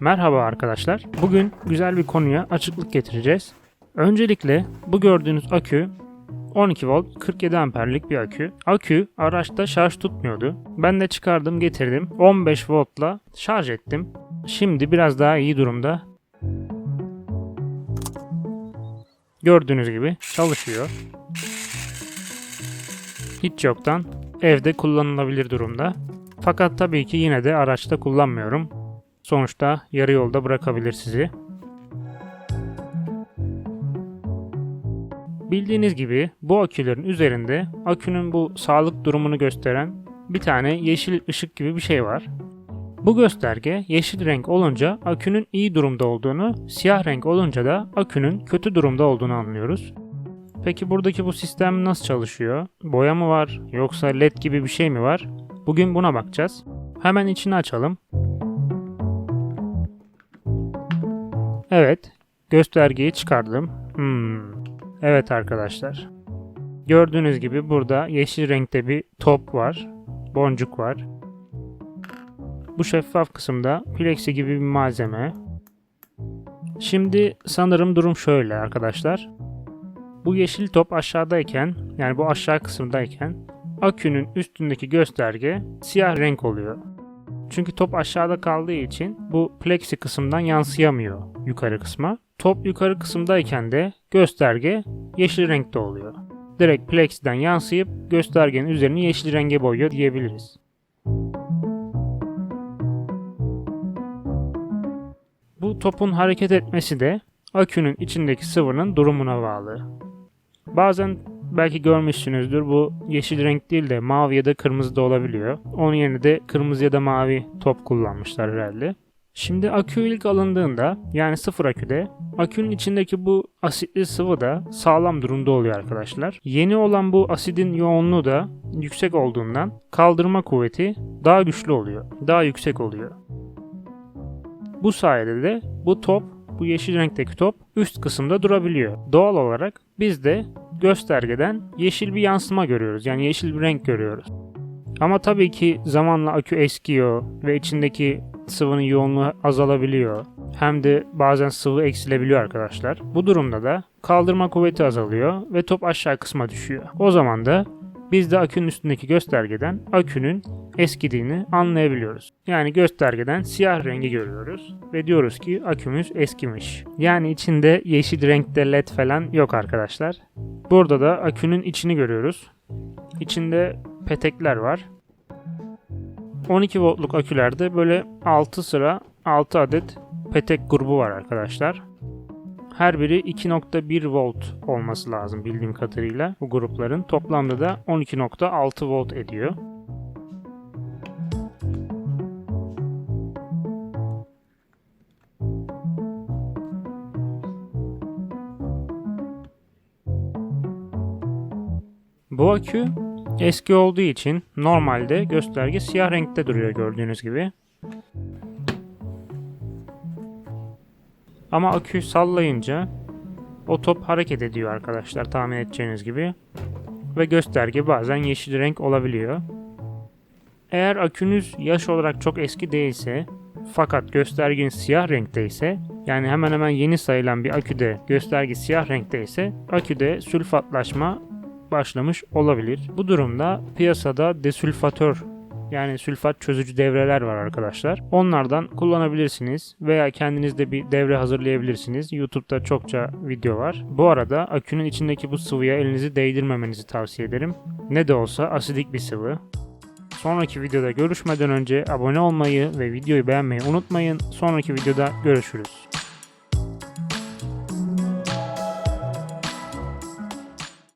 Merhaba arkadaşlar. Bugün güzel bir konuya açıklık getireceğiz. Öncelikle bu gördüğünüz akü 12 volt 47 amperlik bir akü. Akü araçta şarj tutmuyordu. Ben de çıkardım getirdim. 15 voltla şarj ettim. Şimdi biraz daha iyi durumda. Gördüğünüz gibi çalışıyor. Hiç yoktan evde kullanılabilir durumda. Fakat tabii ki yine de araçta kullanmıyorum. Sonuçta yarı yolda bırakabilir sizi. Bildiğiniz gibi bu akülerin üzerinde akünün bu sağlık durumunu gösteren bir tane yeşil ışık gibi bir şey var. Bu gösterge yeşil renk olunca akünün iyi durumda olduğunu, siyah renk olunca da akünün kötü durumda olduğunu anlıyoruz. Peki buradaki bu sistem nasıl çalışıyor? Boya mı var yoksa led gibi bir şey mi var? Bugün buna bakacağız. Hemen içini açalım. Evet, göstergeyi çıkardım. Hmm. Evet arkadaşlar. Gördüğünüz gibi burada yeşil renkte bir top var. Boncuk var. Bu şeffaf kısımda plexi gibi bir malzeme. Şimdi sanırım durum şöyle arkadaşlar. Bu yeşil top aşağıdayken, yani bu aşağı kısımdayken akünün üstündeki gösterge siyah renk oluyor. Çünkü top aşağıda kaldığı için bu plexi kısımdan yansıyamıyor yukarı kısma. Top yukarı kısımdayken de gösterge yeşil renkte oluyor. Direkt plexiden yansıyıp göstergenin üzerini yeşil renge boyuyor diyebiliriz. Bu topun hareket etmesi de akünün içindeki sıvının durumuna bağlı. Bazen belki görmüşsünüzdür bu yeşil renk değil de mavi ya da kırmızı da olabiliyor. Onun yerine de kırmızı ya da mavi top kullanmışlar herhalde. Şimdi akü ilk alındığında yani sıfır aküde akünün içindeki bu asitli sıvı da sağlam durumda oluyor arkadaşlar. Yeni olan bu asidin yoğunluğu da yüksek olduğundan kaldırma kuvveti daha güçlü oluyor. Daha yüksek oluyor. Bu sayede de bu top, bu yeşil renkteki top üst kısımda durabiliyor. Doğal olarak biz de göstergeden yeşil bir yansıma görüyoruz. Yani yeşil bir renk görüyoruz. Ama tabii ki zamanla akü eskiyor ve içindeki sıvının yoğunluğu azalabiliyor. Hem de bazen sıvı eksilebiliyor arkadaşlar. Bu durumda da kaldırma kuvveti azalıyor ve top aşağı kısma düşüyor. O zaman da biz de akünün üstündeki göstergeden akünün eskidiğini anlayabiliyoruz. Yani göstergeden siyah rengi görüyoruz ve diyoruz ki akümüz eskimiş. Yani içinde yeşil renkte led falan yok arkadaşlar. Burada da akünün içini görüyoruz. İçinde petekler var. 12 voltluk akülerde böyle 6 sıra 6 adet petek grubu var arkadaşlar. Her biri 2.1 volt olması lazım bildiğim kadarıyla bu grupların. Toplamda da 12.6 volt ediyor. Bu akü eski olduğu için normalde gösterge siyah renkte duruyor gördüğünüz gibi. Ama akü sallayınca o top hareket ediyor arkadaşlar tahmin edeceğiniz gibi. Ve gösterge bazen yeşil renk olabiliyor. Eğer akünüz yaş olarak çok eski değilse fakat göstergeniz siyah renkte ise yani hemen hemen yeni sayılan bir aküde gösterge siyah renkte ise aküde sülfatlaşma başlamış olabilir. Bu durumda piyasada desülfatör yani sülfat çözücü devreler var arkadaşlar. Onlardan kullanabilirsiniz veya kendinizde bir devre hazırlayabilirsiniz. YouTube'da çokça video var. Bu arada akünün içindeki bu sıvıya elinizi değdirmemenizi tavsiye ederim. Ne de olsa asidik bir sıvı. Sonraki videoda görüşmeden önce abone olmayı ve videoyu beğenmeyi unutmayın. Sonraki videoda görüşürüz.